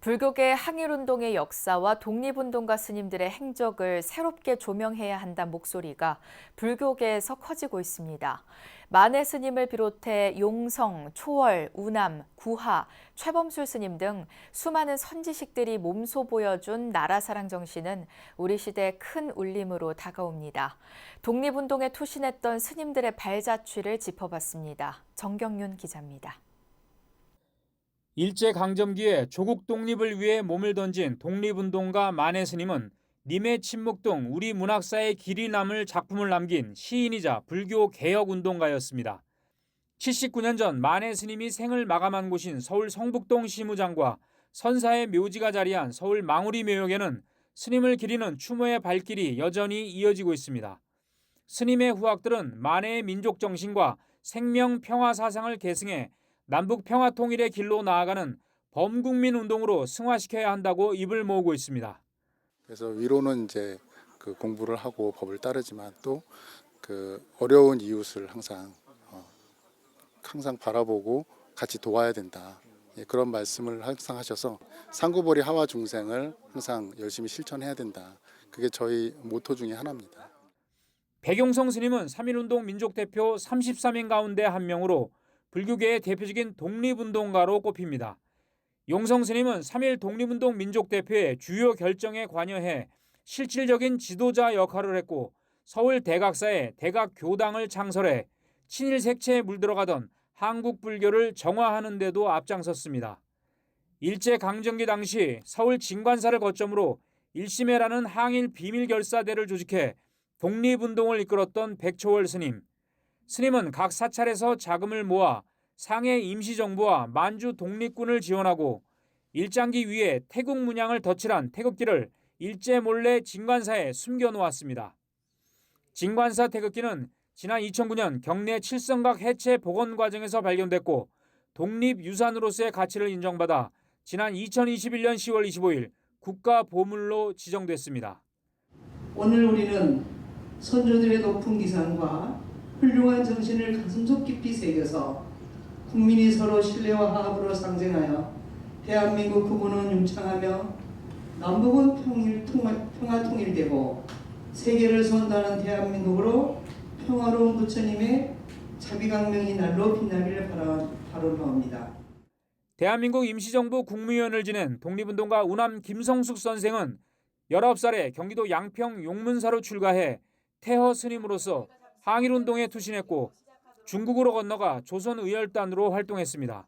불교계 항일운동의 역사와 독립운동가 스님들의 행적을 새롭게 조명해야 한다는 목소리가 불교계에서 커지고 있습니다. 만해 스님을 비롯해 용성, 초월, 우남, 구하, 최범술 스님 등 수많은 선지식들이 몸소 보여준 나라사랑 정신은 우리 시대에 큰 울림으로 다가옵니다. 독립운동에 투신했던 스님들의 발자취를 짚어봤습니다. 정경윤 기자입니다. 일제 강점기에 조국 독립을 위해 몸을 던진 독립운동가 만해 스님은 님의 침묵 등 우리 문학사에 길이 남을 작품을 남긴 시인이자 불교 개혁 운동가였습니다. 79년 전 만해 스님이 생을 마감한 곳인 서울 성북동 시무장과 선사의 묘지가 자리한 서울 망우리 묘역에는 스님을 기리는 추모의 발길이 여전히 이어지고 있습니다. 스님의 후학들은 만해의 민족 정신과 생명 평화 사상을 계승해 남북 평화 통일의 길로 나아가는 범국민 운동으로 승화시켜야 한다고 입을 모으고 있습니다. 그래서 위로는 이제 그 공부를 하고 법을 따르지만 또 그 어려운 이웃을 항상 어, 항상 바라보고 같이 도와야 된다. 예, 그런 말씀을 항상 하셔서 상구보리 하와 중생을 항상 열심히 실천해야 된다. 그게 저희 모토 중에 하나입니다. 백용성 스님은 3.1운동 민족대표 33인 가운데 한 명으로 불교계의 대표적인 독립운동가로 꼽힙니다. 용성 스님은 3.1 독립운동 민족대표의 주요 결정에 관여해 실질적인 지도자 역할을 했고 서울 대각사에 대각 교당을 창설해 친일 색채에 물들어가던 한국 불교를 정화하는 데도 앞장섰습니다. 일제 강점기 당시 서울 진관사를 거점으로 일심회라는 항일 비밀 결사대를 조직해 독립운동을 이끌었던 백초월 스님. 스님은 각 사찰에서 자금을 모아 상해 임시정부와 만주 독립군을 지원하고 일장기 위에 태국 문양을 덧칠한 태극기를 일제 몰래 진관사에 숨겨 놓았습니다. 진관사 태극기는 지난 2009년 경내 칠성각 해체 복원 과정에서 발견됐고 독립유산으로서의 가치를 인정받아 지난 2021년 10월 25일 국가 보물로 지정됐습니다. 오늘 우리는 선조들의 높은 기상과 훌륭한 정신을 가슴속 깊이 새겨서 국민이 서로 신뢰와 화합으로 상생하여 대한민국 구분은 융창하며 남북은 평일, 평화 통일되고 세계를 선도하는 대한민국으로 평화로운 부처님의 자비강명이 날로 빛나기를 바라, 바라옵니다. 대한민국 임시정부 국무위원을 지낸 독립운동가 우남 김성숙 선생은 19살에 경기도 양평 용문사로 출가해 태허 스님으로서 항일운동에 투신했고 중국으로 건너가 조선의열단으로 활동했습니다.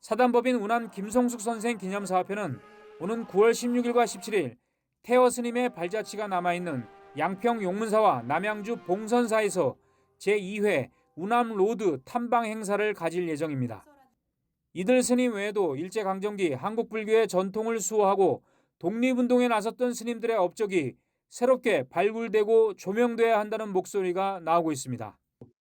사단법인 운암 김성숙 선생 기념사업회는 오는 9월 16일과 17일 태어 스님의 발자취가 남아있는 양평 용문사와 남양주 봉선사에서 제2회 운암 로드 탐방 행사를 가질 예정입니다. 이들 스님 외에도 일제강점기 한국불교의 전통을 수호하고 독립운동에 나섰던 스님들의 업적이 새롭게 발굴되고 조명돼야 한다는 목소리가 나오고 있습니다.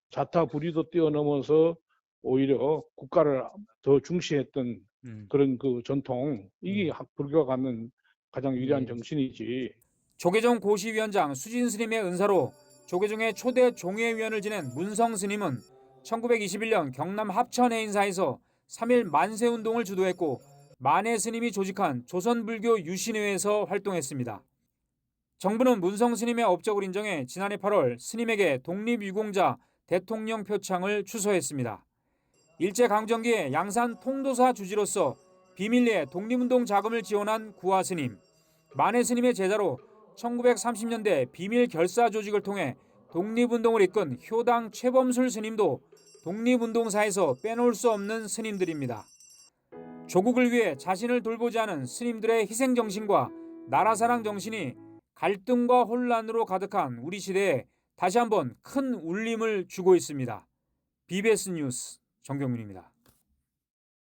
자타 불의도 뛰어넘어서 오히려 국가를 더 중시했던 그런 그 전통 이게 학- 불교가 갖는 가장 위대한 예. 정신이지. 조계종 고시위원장 수진 스님의 은사로 조계종의 초대 종회위원을 지낸 문성 스님은 1921년 경남 합천 해 인사에서 3일 만세 운동을 주도했고 만해 스님이 조직한 조선불교 유신회에서 활동했습니다. 정부는 문성 스님의 업적을 인정해 지난해 8월 스님에게 독립유공자 대통령 표창을 추서했습니다. 일제강점기에 양산 통도사 주지로서 비밀리에 독립운동 자금을 지원한 구화 스님, 만해 스님의 제자로 1930년대 비밀 결사 조직을 통해 독립운동을 이끈 효당 최범술 스님도 독립운동사에서 빼놓을 수 없는 스님들입니다. 조국을 위해 자신을 돌보지 않은 스님들의 희생정신과 나라사랑 정신이 갈등과 혼란으로 가득한 우리 시대에 다시 한번 큰 울림을 주고 있습니다. BBS 뉴스 정경민입니다.